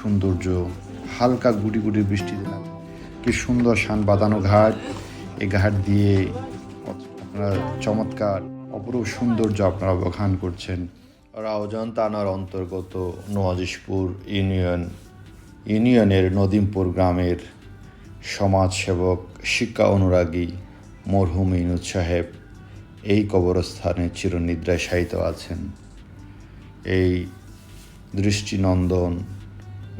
সৌন্দর্য, হালকা গুটি গুটি বৃষ্টিতে নামে কি সুন্দর শান বাঁধানো ঘাট। এই ঘাট দিয়ে আপনারা চমৎকার, অপরূপ সৌন্দর্য আপনারা অবখান করছেন। রাউজান থানার অন্তর্গত নোয়াজিশপুর ইউনিয়ন, ইউনিয়নের নদিমপুর গ্রামের সমাজসেবক শিক্ষা অনুরাগী মরহুম ইনুদ সাহেব এই কবরস্থানে চিরনিদ্রায় শায়িত আছেন। এই দৃষ্টিনন্দন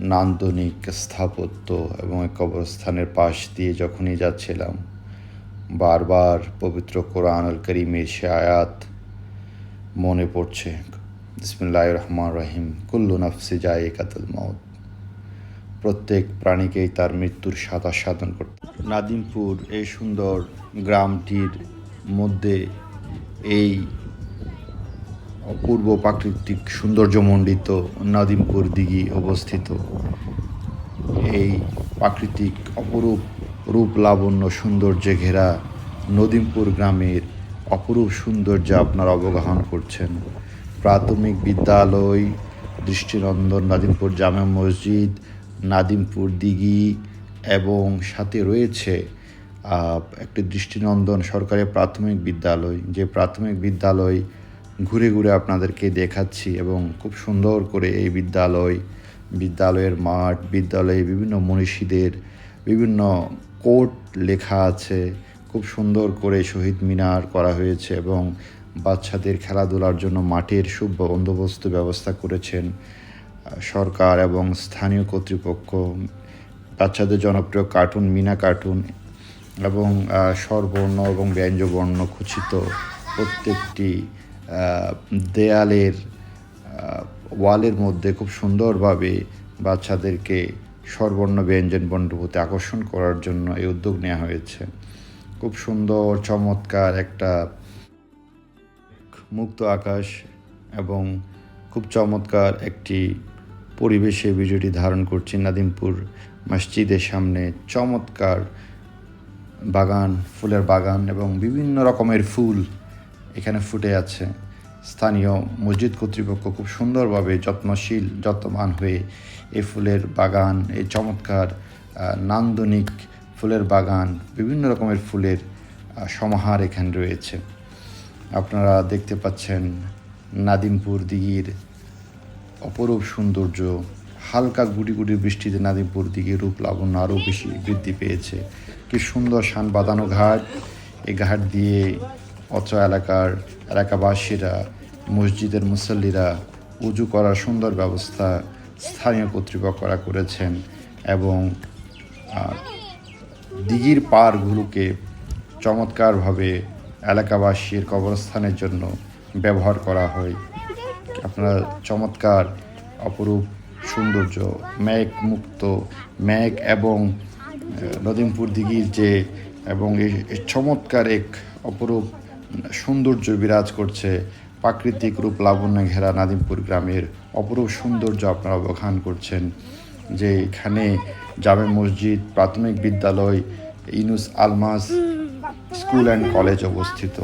নান্দনিক স্থাপত্য এবং এই কবরস্থানের পাশ দিয়ে যখনই যাচ্ছিলাম, বারবার পবিত্র কোরআন আল করিমের সে আয়াত মনে পড়ছে। বিসমুল্লাহ রহমান রহিম। কুল্লু নাফসি যায় কাতল মত প্রত্যেক প্রাণীকেই তার মৃত্যুর সাদা সাধন করতে নাদিমপুর এই সুন্দর গ্রামটির মধ্যে এই অপূর্ব প্রাকৃতিক সৌন্দর্যমণ্ডিত নাদিমপুর দিঘি অবস্থিত। এই প্রাকৃতিক অপরূপ রূপ লাবণ্য সৌন্দর্যে ঘেরা নদিমপুর গ্রামের অপরূপ সৌন্দর্য আপনারা অবগাহন করছেন। প্রাথমিক বিদ্যালয়, দৃষ্টিনন্দন নাদিমপুর জামে মসজিদ, নাদিমপুর দিঘি এবং সাথে রয়েছে একটি দৃষ্টিনন্দন সরকারি প্রাথমিক বিদ্যালয়। যে প্রাথমিক বিদ্যালয় ঘুরে ঘুরে আপনাদেরকে দেখাচ্ছি এবং খুব সুন্দর করে এই বিদ্যালয়, বিদ্যালয়ের মাঠ, বিদ্যালয়ে বিভিন্ন মনীষীদের বিভিন্ন কোট লেখা আছে। খুব সুন্দর করে শহীদ মিনার করা হয়েছে এবং বাচ্চাদের খেলাধুলার জন্য মাঠের সুব বন্দোবস্ত ব্যবস্থা করেছেন সরকার এবং স্থানীয় কর্তৃপক্ষ। বাচ্চাদের জনপ্রিয় কার্টুন মিনা কার্টুন এবং স্বরবর্ণ এবং ব্যঞ্জবর্ণ খচিত প্রত্যেকটি দেয়ালের ওয়ালের মধ্যে খুব সুন্দরভাবে বাচ্চাদেরকে স্বরবর্ণ ব্যঞ্জন বর্ণভূতি আকর্ষণ করার জন্য এই উদ্যোগ নেওয়া হয়েছে। খুব সুন্দর, চমৎকার একটা মুক্ত আকাশ এবং খুব চমৎকার একটি পরিবেশে ভিডিওটি ধারণ করছি নাদিমপুর মসজিদের সামনে। চমৎকার বাগান, ফুলের বাগান এবং বিভিন্ন রকমের ফুল এখানে ফুটে আছে। স্থানীয় মসজিদ কর্তৃপক্ষ খুব সুন্দরভাবে যত্নশীল, যত্নবান হয়ে এই ফুলের বাগান, এই চমৎকার নান্দনিক ফুলের বাগান, বিভিন্ন রকমের ফুলের সমাহার এখানে রয়েছে। আপনারা দেখতে পাচ্ছেন নাদিমপুর দিঘির অপরূপ সৌন্দর্য। হালকা গুটি গুটি বৃষ্টিতে নাদিমপুর দিকে রূপ লাবণ্য আরও বেশি বৃদ্ধি পেয়েছে। কি সুন্দর শান বাঁধানো ঘাট। এই ঘাট দিয়ে অত্র এলাকার এলাকাবাসীরা, মসজিদের মুসল্লিরা উজু করার সুন্দর ব্যবস্থা স্থানীয় কর্তৃপক্ষরা করেছেন এবং দিঘির পাড়গুলোকে চমৎকারভাবে এলাকাবাসীর কবরস্থানের জন্য ব্যবহার করা হয়। আপনারা চমৎকার, অপরূপ সৌন্দর্য ম্যাগ মুক্ত ম্যাগ এবং নদিমপুর দিঘির যে, এবং এই চমৎকার এক অপরূপ সৌন্দর্য বিরাজ করছে। প্রাকৃতিক রূপ লাবণ্য ঘেরা নাদিমপুর গ্রামের অপরূপ সৌন্দর্য আপনারা অবখান করছেন, যে এখানে জামে মসজিদ, প্রাথমিক বিদ্যালয়, Inus Almas, school and college অবস্থিত।